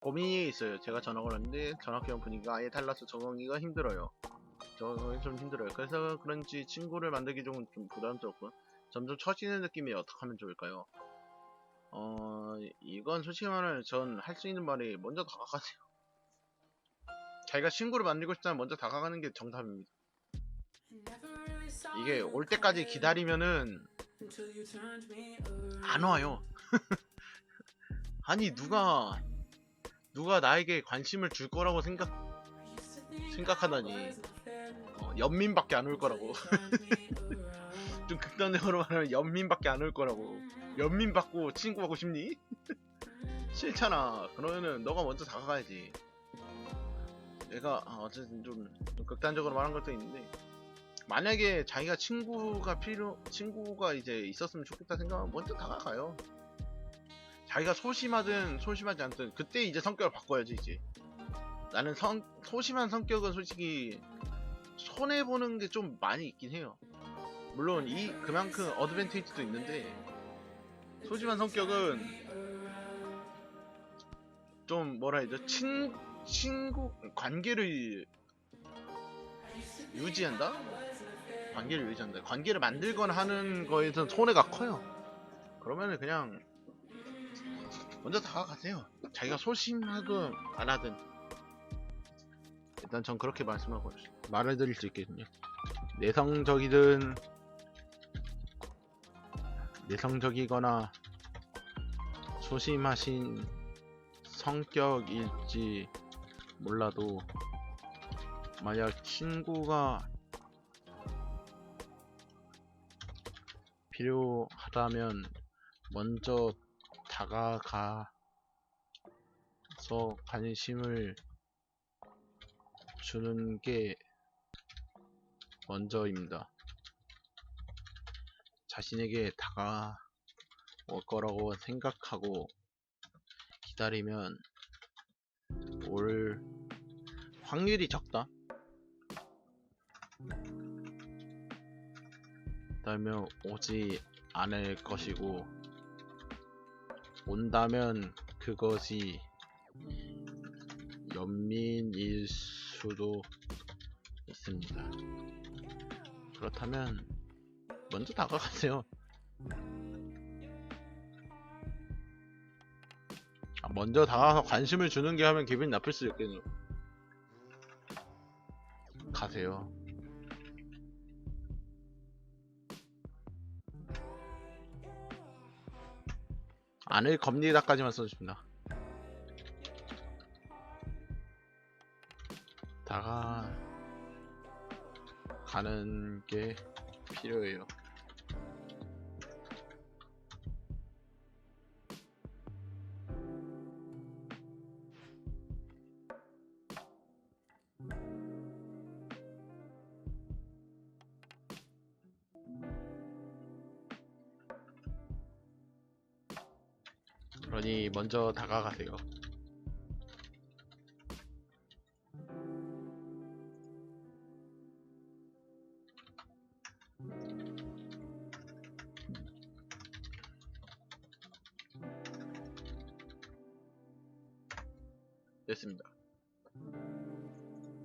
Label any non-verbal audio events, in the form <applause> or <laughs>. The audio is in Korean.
고민이 있어요. 제가 전화 걸었는데 전화 기원 분위기가 아예 달라서 적응하기가 힘들어요. 적응이 좀 힘들어요. 그래서 그런지 친구를 만들기 좀, 좀 부담스럽고 점점 처지는 느낌이 어떻게 하면 좋을까요? 어 이건 솔직히 말하면 전 할 수 있는 말이 먼저 다가가세요. 자기가 친구를 만들고 싶다면 먼저 다가가는 게 정답입니다. 이게 올 때까지 기다리면은 안 와요. <laughs> 아니 누가 누가 나에게 관심을 줄 거라고 생각 생각하다니. 어, 연민밖에 안 올 거라고. <laughs> 좀 극단적으로 말하면 연민밖에 안 올 거라고. 연민 받고 친구 하고 싶니? <laughs> 싫잖아. 그러면은 너가 먼저 다가가야지. 내가 아, 어쨌든 좀, 좀 극단적으로 말한 것도 있는데 만약에 자기가 친구가 필요 친구가 이제 있었으면 좋겠다 생각하면 먼저 다가가요 자기가 소심하든 소심하지 않든 그때 이제 성격을 바꿔야지 이제. 나는 성, 소심한 성격은 솔직히 손해 보는 게 좀 많이 있긴 해요. 물론 이 그만큼 어드밴테이지도 있는데 소심한 성격은 좀 뭐라 해야 되죠? 친 친구 관계를 유지한다? 관계를 유지한다. 관계를 만들거나 하는 거에서 손해가 커요. 그러면은 그냥 먼저 다가가세요. 자기가 소심하든 안 하든 일단 전 그렇게 말씀하고 말을 드릴 수 있거든요. 내성적이든 내성적이거나 소심하신 성격일지 몰라도 만약 친구가 필요하다면 먼저 다가가서 관심을 주는 게 먼저입니다. 자신에게 다가올 거라고 생각하고 기다리면 올 확률이 적다. 그다음에 오지 않을 것이고 온다면 그것이 연민일 수도 있습니다. 그렇다면 먼저 다가가세요. 아, 먼저 다가가서 관심을 주는 게 하면 기분이 나쁠 수도 있겠네요. 가세요. 안을 겁니다까지만 써줍니다. 다가 가는 게 필요해요. 그러니 먼저 다가가세요. 됐습니다.